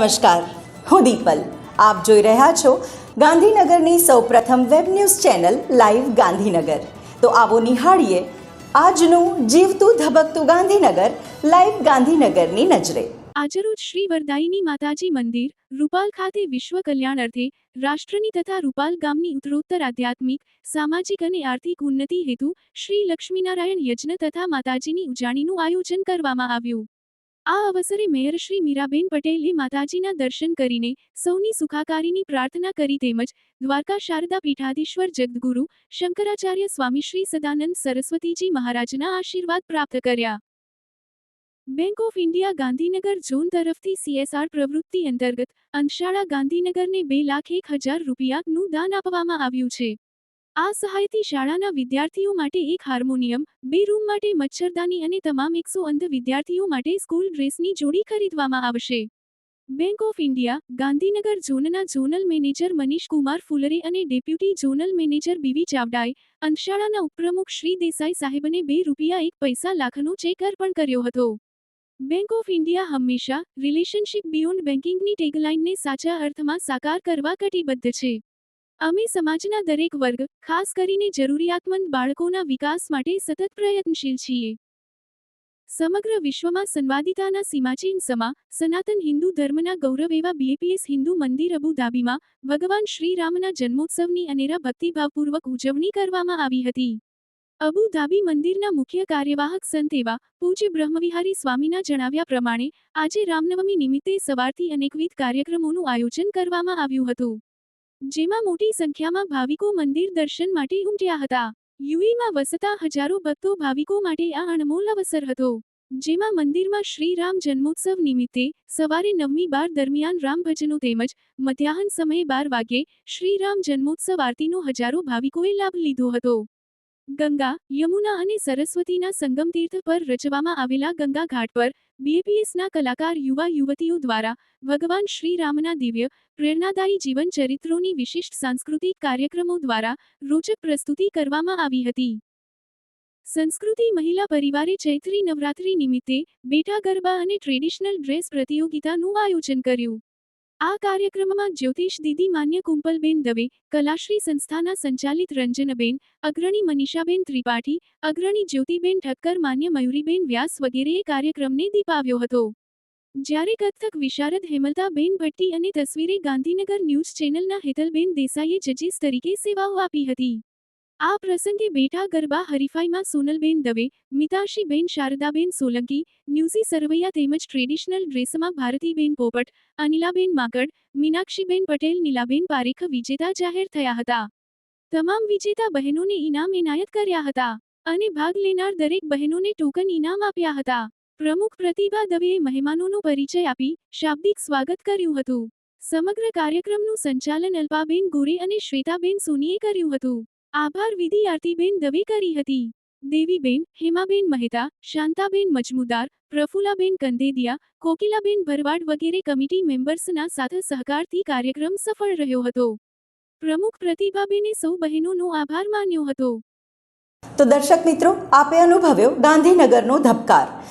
નમસ્કાર, હું દીપલ. આપ જોઈ રહ્યા છો ગાંધીનગરની સૌપ્રથમ web news channel live Gandhinagar. તો આવો નિહાળીએ આજનું જીવતું ધબકતું ગાંધીનગર, લાઈવ ગાંધીનગરની નજરે. આજરોજ શ્રી વરદાયીની માતાજી મંદિર, રૂપાલ ખાતે વિશ્વ કલ્યાણ અર્થે રાષ્ટ્રની તથા રૂપાલ ગામની ઉત્તરોત્તર આધ્યાત્મિક, સામાજિક અને આર્થિક ઉન્નતિ હેતુ શ્રી લક્ષ્મીનારાયણ યજ્ઞ તથા માતાજીની ઉજાણીનું આયોજન કરવામાં આવ્યું. આ અવસરે મેયર શ્રી મીરાબેન પટેલે માતાજીના દર્શન કરીને સૌની સુખાકારીની પ્રાર્થના કરી તેમજ દ્વારકા શારદા પીઠાધીશ્વર જગદગુરુ શંકરાચાર્ય સ્વામી શ્રી સદાનંદ સરસ્વતીજી મહારાજના આશીર્વાદ પ્રાપ્ત કર્યા. Bank of India Gandhinagar zone તરફથી સીએસઆર પ્રવૃત્તિ અંતર્ગત અંશાળા ગાંધીનગરને બે લાખ એક હજાર રૂપિયાનું દાન આપવામાં આવ્યું છે. આ સહાયથી શાળાના વિદ્યાર્થીઓ માટે એક હાર્મોનિયમ, બે રૂમ માટે મચ્છરદાની અને તમામ એકસો અંધ વિદ્યાર્થીઓ માટે સ્કૂલ ડ્રેસની જોડી ખરીદવામાં આવશે. બેંક ઓફ ઇન્ડિયા, ગાંધીનગર ઝોનના ઝોનલ મેનેજર મનીષ કુમાર ફુલરે અને ડેપ્યુટી ઝોનલ મેનેજર બીવી ચાવડાએ અંશાળાના ઉપપ્રમુખ શ્રી દેસાઈ સાહેબને બે રૂપિયા એક પૈસા લાખનો ચેક અર્પણ કર્યો હતો. બેંક ઓફ ઇન્ડિયા હંમેશા રિલેશનશિપ બિયોન્ડ બેન્કિંગની ટેગલાઇનને સાચા અર્થમાં સાકાર કરવા કટિબદ્ધ છે. અમે સમાજના દરેક વર્ગ, ખાસ કરીને જરૂરિયાતમંદ બાળકોના વિકાસ માટે સતત પ્રયત્નશીલ છીએ. સમગ્ર વિશ્વમાં સંવાદિતાના સીમાચીન સમા, સનાતન હિન્દુ ધર્મના ગૌરવ એવા બીએપીએસ હિન્દુ મંદિર અબુ ધાબીમાં, ભગવાન શ્રીરામના જન્મોત્સવની અનેરા ભક્તિભાવપૂર્વક ઉજવણી કરવામાં આવી હતી. અબુ ધાબી મંદિરના મુખ્ય કાર્યવાહક સંત એવા, પૂજ્ય બ્રહ્મવિહારી સ્વામીના જણાવ્યા પ્રમાણે, આજે રામનવમી નિમિત્તે સવારથી અનેકવિધ કાર્યક્રમોનું આયોજન કરવામાં આવ્યું હતું. જેમાં મોટી સંખ્યામાં ભાવિકો મંદિર દર્શન માટે ઉમટ્યા હતા. યુએમાં વસતા હજારો ભક્તો ભાવિકો માટે આ અણમોલ અવસર હતો, જેમાં મંદિરમાં શ્રી રામ જન્મોત્સવ નિમિત્તે સવારે નવમી બાર દરમિયાન રામ ભજનો તેમજ મધ્યાહન સમયે બાર વાગ્યે શ્રી રામ જન્મોત્સવ આરતીનો હજારો ભાવિકોએ લાભ લીધો હતો. ગંગા, યમુના અને સરસ્વતીના સંગમ તીર્થ પર રચવામાં આવેલા ગંગા ઘાટ પર બીએપીએસના કલાકાર યુવા યુવતીઓ દ્વારા ભગવાન શ્રી રામના દિવ્ય, પ્રેરણાદાયી જીવન ચરિત્રોની વિશિષ્ટ સાંસ્કૃતિક કાર્યક્રમો દ્વારા રોચક પ્રસ્તુતિ કરવામાં આવી હતી. સંસ્કૃતિ મહિલા પરિવારે ચૈત્રી નવરાત્રી નિમિત્તે બેટા ગરબા અને ટ્રેડિશનલ ડ્રેસ પ્રતિયોગિતાનું આયોજન કર્યું. આ કાર્યક્રમમાં જ્યોતિષ દીદી માન્ય કુંપલબેન દવે, કલાશ્રી સંસ્થાના સંચાલિત રંજનબેન, અગ્રણી મનીષાબેન ત્રિપાઠી, અગ્રણી જ્યોતિબેન ઠક્કર માન્ય મયુરીબેન વ્યાસ વગેરેએ કાર્યક્રમને દીપાવ્યો હતો. જ્યારે કથક વિશારદ હેમલતાબેન ભટ્ટી અને તસવીરે ગાંધીનગર ન્યૂઝ ચેનલના હેતલબેન દેસાઈએ જજીસ તરીકે સેવાઓ આપી હતી. આ પ્રસંગે બેઠા ગરબા હરીફાઈમાં સોનલબેન દવે, મિતાશીબેન શારદાબેન સોલંકી, ન્યુઝી સરવૈયા તેમજ ટ્રેડિશનલ ડ્રેસમાં ભારતીબેન પોપટ, અનિલાબેન માકડ, મીનાક્ષીબેન પટેલ, નીલાબેન પારેખ, વિજેતા જાહેર થયા હતા. તમામ વિજેતા બહેનોને ઇનામ એનાયત કર્યા હતા અને ભાગ લેનાર દરેક બહેનોને ટોકન ઇનામ આપ્યા હતા. પ્રમુખ પ્રતિભા દવેએ મહેમાનોનો પરિચય આપી શાબ્દિક સ્વાગત કર્યું હતું. સમગ્ર કાર્યક્રમનું સંચાલન અલ્પાબેન ગોરે અને શ્વેતાબેન સોનીએ કર્યું હતું. આભાર વિધિ આરતીબેન દવે કરી હતી. દેવીબેન હેમાબેન મહેતા, શાંતાબેન મજમુદાર, પ્રફુલાબેન કંદેદિયા, કોકિલાબેન ભરવાડ વગેરે કમિટી મેમ્બર્સના સાથે સહકારથી કાર્યક્રમ સફળ રહ્યો હતો. પ્રમુખ પ્રતિભાબેને સૌ બહેનોનો આભાર માન્યો હતો. તો દર્શક મિત્રો, આપે અનુભવ્યો ગાંધીનગરનો ધબકાર.